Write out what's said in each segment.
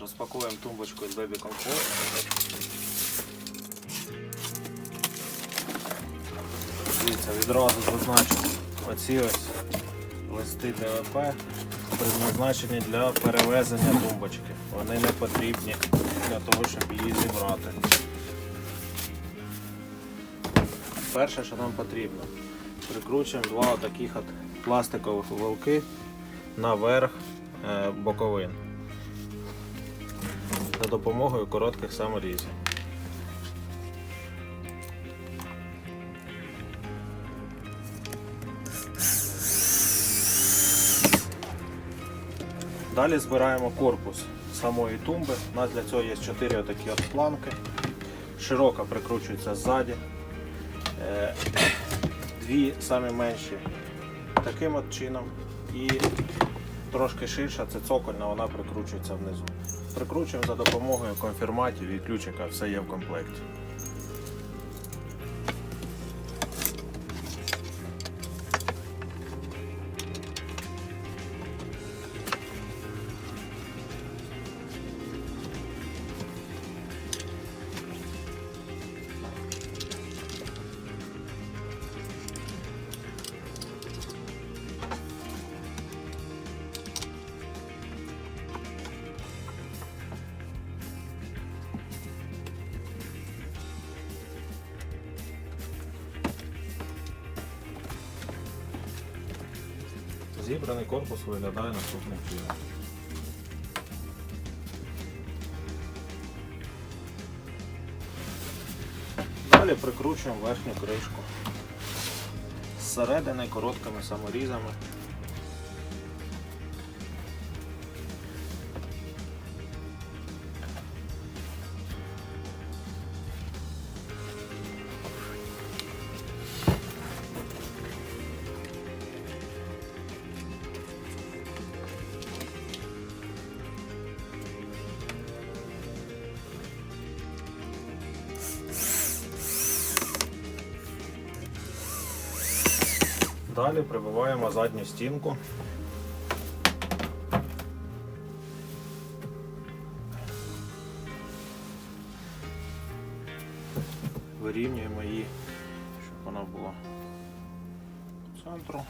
Розпакуємо тумбочку з Baby Comfort. Дивіться, відразу зазначу оці ось листи ДВП призначені для перевезення тумбочки. Вони не потрібні для того, щоб її зібрати. Перше, що нам потрібно, прикручуємо два таких от пластикових вилки наверх е, боковин за допомогою коротких саморізів. Далі збираємо корпус самої тумби. У нас для цього є 4 отакі от планки. Широка прикручується ззаді. Е, Дві самі менші таким от чином. І трошки ширша, це цокольна, вона прикручується внизу. Прикручуємо за допомогою конфірматів і ключика, все є в комплекті. Зібраний корпус виглядає наступним чином. Далі прикручуємо верхню кришку. Зсередини короткими саморізами. Далі прибиваємо задню стінку. Вирівнюємо її, щоб вона була по центру.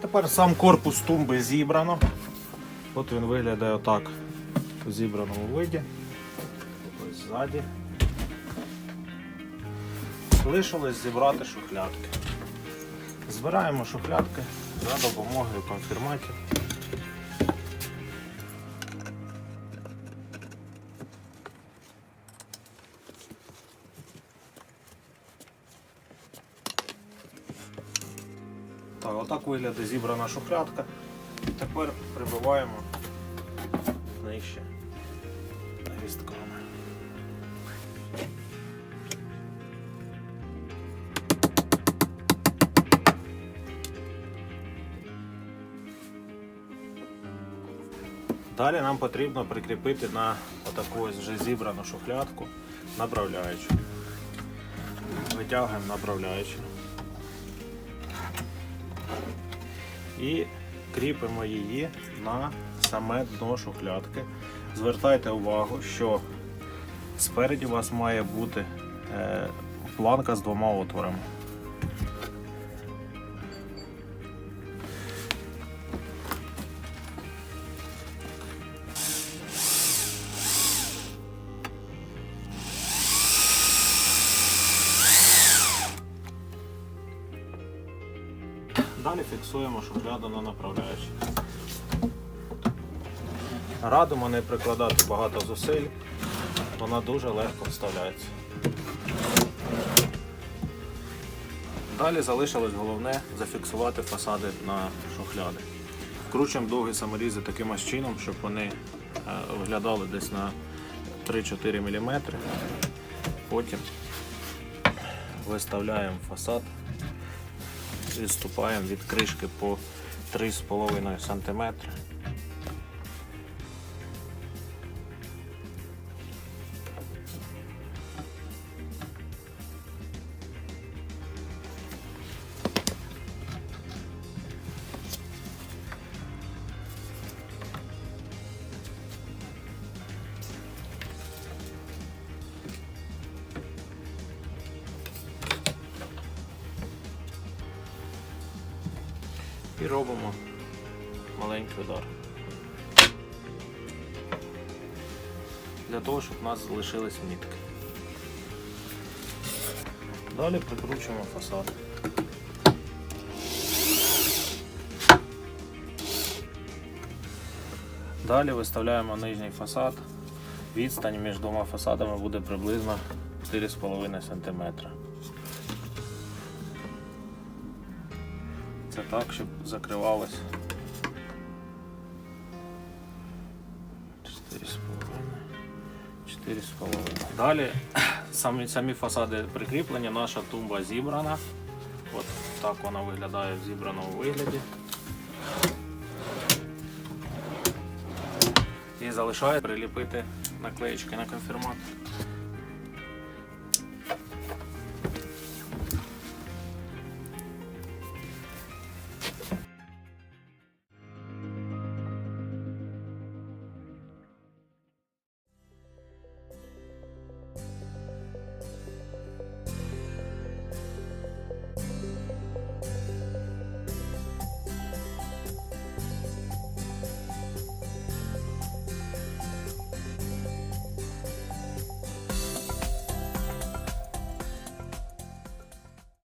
Тепер сам корпус тумби зібрано. От він виглядає отак у зібраному виді. Ззаді. Лишилось зібрати шухлядки. Збираємо шухлядки за допомогою конфірматів. Так, отак виглядає зібрана шухлядка. Тепер прибиваємо нижче гвістками. Далі нам потрібно прикріпити на отаку ось вже зібрану шухлядку направляючу. Витягуємо направляючу. І кріпимо її на саме дно шухлядки. Звертайте увагу, що спереді у вас має бути е, планка з двома отворами. Далі фіксуємо шухляду на направляючі. Радимо не прикладати багато зусиль, вона дуже легко вставляється. Далі залишилось головне зафіксувати фасади на шухляди. Вкручуємо довгі саморізи таким ось чином, щоб вони е, виглядали десь на 3-4 мм. Потім виставляємо фасад відступаємо від кришки по 3,5 см. І робимо маленький удар. Для того, щоб у нас залишились мітки. Далі прикручуємо фасад. Далі виставляємо нижній фасад. Відстань між двома фасадами буде приблизно 4,5 см. Це так, щоб закривалось 4,5. 4,5. Далі самі, самі фасади прикріплені, наша тумба зібрана. От так вона виглядає в зібраному вигляді. І залишає приліпити наклеєчки на конфірматор.